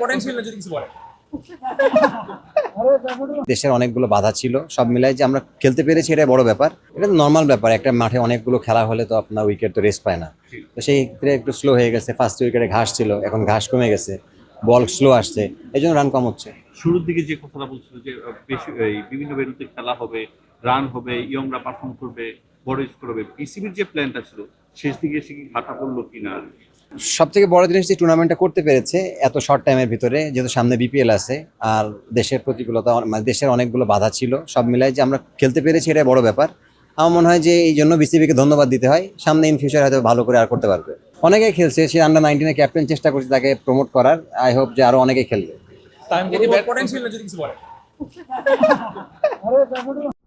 Potential যদি কিছু বলেন দেশের অনেকগুলো বাধা ছিল সব মিলাই যে আমরা খেলতে পেরেছি এটা বড় ব্যাপার। এটা তো নর্মাল ব্যাপার একটা মাঠে অনেকগুলো খেলা হলে তো আপনার উইকেট তো রেস্ট পায় না। তো সেই ক্ষেত্রে একটু স্লো হয়ে গেছে ফার্স্ট উইকেটে ঘাস ছিল এখন ঘাস কমে গেছে বল স্লো আসছে এই জন্য রান কম হচ্ছে। শুরুর দিকে যে কথাটা বলছিল যে বেশি বিভিন্ন ভেন্যুতে খেলা হবে রান হবে ইয়ংরা পারফর্ম করবে বড় স্কোর হবে পিসিবির যে প্ল্যানটা ছিল শেষ দিকে এসে কি ঘাটা পড়ল কিনা সব থেকে বড় জিনিস যে টুর্নামেন্টটা করতে পেরেছে এত শর্ট টাইমের ভিতরে যেহেতু সামনে বিপিএল আছে আর দেশের প্রতিকূলতা মানে দেশের অনেকগুলো বাধা ছিল সব মিলাই যে আমরা খেলতে পেরেছি এটাই বড় ব্যাপার। আমার মনে হয় যে এই জন্য বিসিবিকে ধন্যবাদ দিতে হয় সামনে ইন ফিউচার হয়তো ভালো করে আর করতে পারবে। অনেকে খেলছে সে আন্ডার নাইনটিনের ক্যাপ্টেন চেষ্টা করছে তাকে প্রমোট করার আই হোপ যে আরও অনেকে খেলবে।